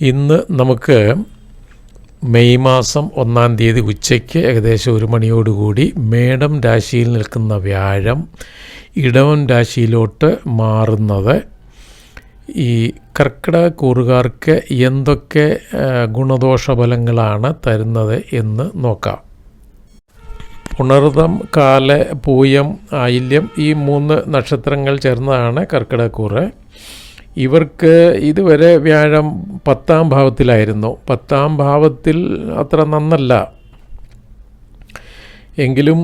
ഇന്ന് നമുക്ക് മെയ് മാസം ഒന്നാം തീയതി ഉച്ചയ്ക്ക് ഏകദേശം ഒരു മണിയോടുകൂടി മേടം രാശിയിൽ നിൽക്കുന്ന വ്യാഴം ഇടവൻ രാശിയിലോട്ട് മാറുന്നത്. ഈ കർക്കിടക കൂറുകാർക്ക് എന്തൊക്കെ ഗുണദോഷ ഫലങ്ങളാണ് തരുന്നത് എന്ന് നോക്കാം. പുണർതം കാല പൂയം ആയില്യം ഈ മൂന്ന് നക്ഷത്രങ്ങൾ ചേർന്നതാണ് കർക്കിടകൂറ് ഇവർക്ക് ഇതുവരെ വ്യാഴം പത്താം ഭാവത്തിലായിരുന്നു. പത്താം ഭാവത്തിൽ അത്ര നന്നല്ല. എങ്കിലും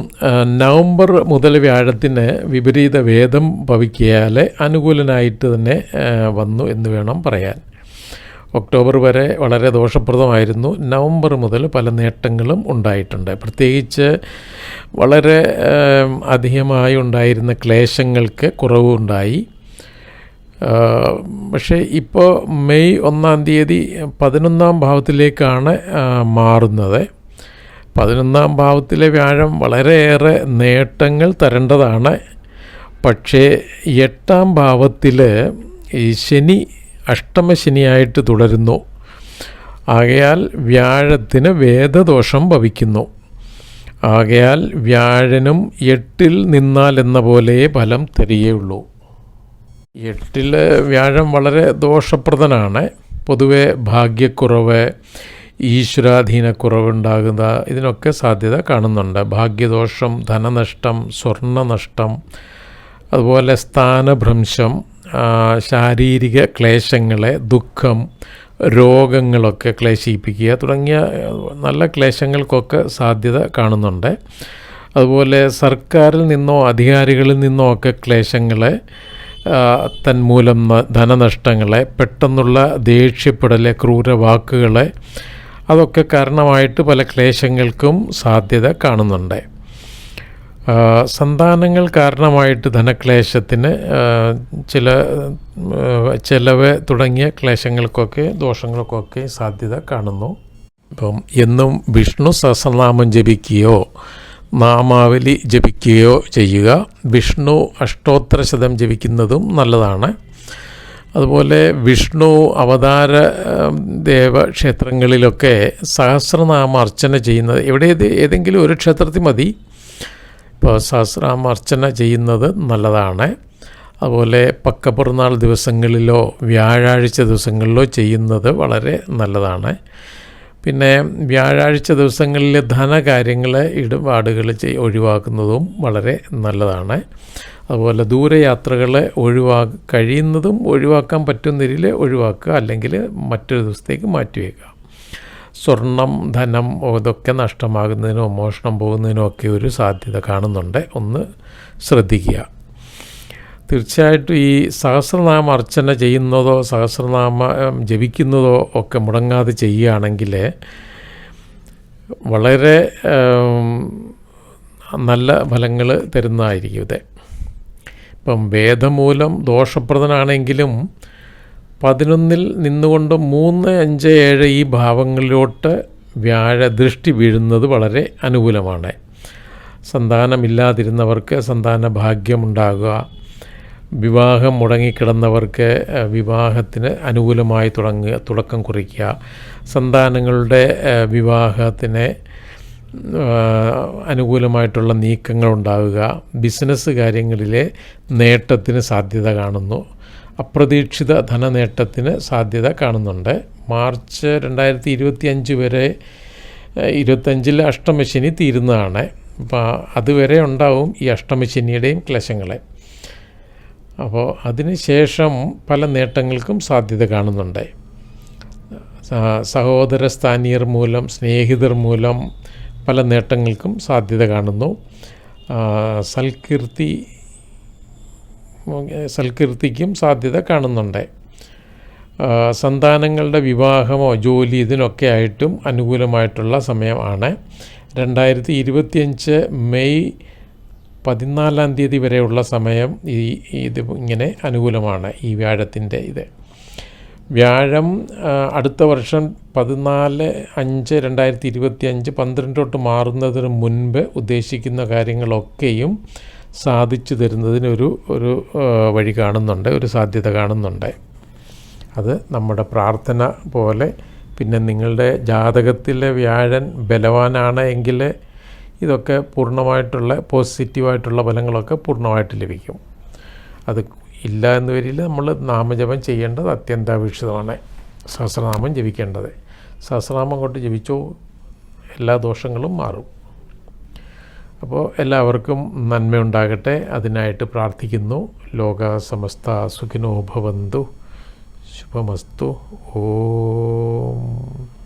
നവംബർ മുതൽ വ്യാഴത്തിന് വിപരീത വേദം ഭവിക്കിയാൽ അനുകൂലനായിട്ട് തന്നെ വന്നു എന്ന് വേണം പറയാൻ. ഒക്ടോബർ വരെ വളരെ ദോഷപ്രദമായിരുന്നു. നവംബർ മുതൽ പല നേട്ടങ്ങളും ഉണ്ടായിട്ടുണ്ട്. പ്രത്യേകിച്ച് വളരെ അധികമായി ഉണ്ടായിരുന്ന ക്ലേശങ്ങൾക്ക് കുറവുണ്ടായി. പക്ഷേ ഇപ്പോൾ മെയ് ഒന്നാം തീയതി പതിനൊന്നാം ഭാവത്തിലേക്കാണ് മാറുന്നത്. പതിനൊന്നാം ഭാവത്തിലെ വ്യാഴം വളരെയേറെ നേട്ടങ്ങൾ തരേണ്ടതാണ്. പക്ഷേ എട്ടാം ഭാവത്തിൽ ഈ ശനി അഷ്ടമശനിയായിട്ട് തുടരുന്നു. ആകയാൽ വ്യാഴത്തിന് വേദദോഷം ഭവിക്കുന്നു. ആകയാൽ വ്യാഴനും എട്ടിൽ നിന്നാൽ എന്ന പോലെ ഫലം തരികയുള്ളൂ. എട്ടിൽ വ്യാഴം വളരെ ദോഷപ്രദനാണ്. പൊതുവെ ഭാഗ്യക്കുറവ് ഈശ്വരാധീനക്കുറവുണ്ടാകുന്ന ഇതിനൊക്കെ സാധ്യത കാണുന്നുണ്ട്. ഭാഗ്യദോഷം ധനനഷ്ടം സ്വർണനഷ്ടം അതുപോലെ സ്ഥാനഭ്രംശം ശാരീരിക ക്ലേശങ്ങളെ ദുഃഖം രോഗങ്ങളൊക്കെ ക്ലേശിപ്പിക്കുക തുടങ്ങിയ നല്ല ക്ലേശങ്ങൾക്കൊക്കെ സാധ്യത കാണുന്നുണ്ട്. അതുപോലെ സർക്കാരിൽ നിന്നോ അധികാരികളിൽ നിന്നോ ഒക്കെ ക്ലേശങ്ങളെ തന്മൂലം ധനനഷ്ടങ്ങളെ പെട്ടെന്നുള്ള ദേഷ്യപ്പെടലെ ക്രൂരവാക്കുകളെ അതൊക്കെ കാരണമായിട്ട് പല ക്ലേശങ്ങൾക്കും സാധ്യത കാണുന്നുണ്ട്. സന്താനങ്ങൾ കാരണമായിട്ട് ധനക്ലേശത്തിന് ചില ചിലവ് തുടങ്ങിയ ക്ലേശങ്ങൾക്കൊക്കെ ദോഷങ്ങൾക്കൊക്കെ സാധ്യത കാണുന്നു. ഇപ്പം എന്നും വിഷ്ണു സഹസ്രനാമം ജപിക്കുകയോ നാമാവലി ജപിക്കുകയോ ചെയ്യുക. വിഷ്ണു അഷ്ടോത്തര ശതം ജപിക്കുന്നതും നല്ലതാണ്. അതുപോലെ വിഷ്ണു അവതാര ദേവ ദേവക്ഷേത്രങ്ങളിലൊക്കെ സഹസ്രനാമ അർച്ചന ചെയ്യുന്നത്. എവിടെ ഏതെങ്കിലും ഒരു ക്ഷേത്രത്തിൽ മതി. ഇപ്പോൾ സഹസ്രനാമ അർച്ചന ചെയ്യുന്നത് നല്ലതാണ്. അതുപോലെ പക്കപ്പിറന്നാൾ ദിവസങ്ങളിലോ വ്യാഴാഴ്ച ദിവസങ്ങളിലോ ചെയ്യുന്നത് വളരെ നല്ലതാണ്. പിന്നെ വ്യാഴാഴ്ച ദിവസങ്ങളിൽ ധനകാര്യങ്ങൾ ഇടപാടുകൾ ചെയ് ഒഴിവാക്കുന്നതും വളരെ നല്ലതാണ്. അതുപോലെ ദൂരയാത്രകൾ ഒഴിവാ കഴിയുന്നതും ഒഴിവാക്കാൻ പറ്റുന്ന രീതിയിൽ ഒഴിവാക്കുക അല്ലെങ്കിൽ മറ്റൊരു ദിവസത്തേക്ക് മാറ്റിവെക്കുക സ്വർണം ധനം ഇതൊക്കെ നഷ്ടമാകുന്നതിനോ മോഷണം പോകുന്നതിനോ ഒക്കെ ഒരു സാധ്യത കാണുന്നുണ്ട്. ഒന്ന് ശ്രദ്ധിക്കുക. തീർച്ചയായിട്ടും ഈ സഹസ്രനാമ അർച്ചന ചെയ്യുന്നതോ സഹസ്രനാമ ജപിക്കുന്നതോ ഒക്കെ മുടങ്ങാതെ ചെയ്യുകയാണെങ്കിൽ വളരെ നല്ല ഫലങ്ങൾ തരുന്നതായിരിക്കും ഇത്. ഇപ്പം വേദമൂലം ദോഷപ്രദനാണെങ്കിലും പതിനൊന്നിൽ നിന്നുകൊണ്ട് മൂന്ന് അഞ്ച് ഏഴ് ഈ ഭാവങ്ങളിലോട്ട് വ്യാഴ ദൃഷ്ടി വീഴുന്നത് വളരെ അനുകൂലമാണ്. സന്താനമില്ലാതിരുന്നവർക്ക് സന്താന ഭാഗ്യമുണ്ടാകുക വിവാഹം മുടങ്ങിക്കിടന്നവർക്ക് വിവാഹത്തിന് അനുകൂലമായി തുടങ്ങുക തുടക്കം കുറിക്കുക. സന്താനങ്ങളുടെ വിവാഹത്തിന് അനുകൂലമായിട്ടുള്ള നീക്കങ്ങൾ ഉണ്ടാവുക. ബിസിനസ് കാര്യങ്ങളിലെ നേട്ടത്തിന് സാധ്യത കാണുന്നു. അപ്രതീക്ഷിത ധനനേട്ടത്തിന് സാധ്യത കാണുന്നുണ്ട്. മാർച്ച് രണ്ടായിരത്തി ഇരുപത്തി അഞ്ച് വരെ ഇരുപത്തഞ്ചിൽ അഷ്ടമശനി തീരുന്നതാണ്. അപ്പോൾ അതുവരെ ഉണ്ടാവും ഈ അഷ്ടമശനിയുടെയും ക്ലേശങ്ങളെ. അപ്പോൾ അതിന് ശേഷം പല നേട്ടങ്ങൾക്കും സാധ്യത കാണുന്നുണ്ട്. സഹോദര സ്ഥാനീയർ മൂലം സ്നേഹിതർ മൂലം പല നേട്ടങ്ങൾക്കും സാധ്യത കാണുന്നു. സൽകീർത്തി സൽകീർത്തിക്കും സാധ്യത കാണുന്നുണ്ട്. സന്താനങ്ങളുടെ വിവാഹമോ ജോലി ഇതിനൊക്കെ ആയിട്ടും അനുകൂലമായിട്ടുള്ള സമയമാണ്. രണ്ടായിരത്തി ഇരുപത്തിയഞ്ച് മെയ് പതിനാലാം തീയതി വരെയുള്ള സമയം ഈ ഇത് ഇങ്ങനെ അനുകൂലമാണ് ഈ വ്യാഴത്തിന്റെ ഇത്. വ്യാഴം അടുത്ത വർഷം പതിനാല് അഞ്ച് രണ്ടായിരത്തി ഇരുപത്തി അഞ്ച് പന്ത്രണ്ടോട്ട് മാറുന്നതിന് മുൻപ് ഉദ്ദേശിക്കുന്ന കാര്യങ്ങളൊക്കെയും സാധിച്ചു തരുന്നതിന് ഒരു ഒരു വഴി കാണുന്നുണ്ട് ഒരു സാധ്യത കാണുന്നുണ്ട്. അത് നമ്മുടെ പ്രാർത്ഥന പോലെ. പിന്നെ നിങ്ങളുടെ ജാതകത്തിലെ വ്യാഴൻ ബലവാനാണ് എങ്കിൽ ഇതൊക്കെ പൂർണമായിട്ടുള്ള പോസിറ്റീവായിട്ടുള്ള ഫലങ്ങളൊക്കെ പൂർണമായിട്ട് ലഭിക്കും. അത് ഇല്ല എന്ന് വരില്ല. നമ്മൾ നാമജപം ചെയ്യേണ്ടത് അത്യന്താപേക്ഷിതമാണ്. സഹസ്രനാമം ജപിക്കേണ്ടത്. സഹസ്രനാമം കൊണ്ട് ജപിച്ചോ എല്ലാ ദോഷങ്ങളും മാറും. അപ്പോൾ എല്ലാവർക്കും നന്മയുണ്ടാകട്ടെ അതിനായിട്ട് പ്രാർത്ഥിക്കുന്നു. ലോക സമസ്ത സുഖിനോ ഭവന്തു. ശുഭമസ്തു. ഓം.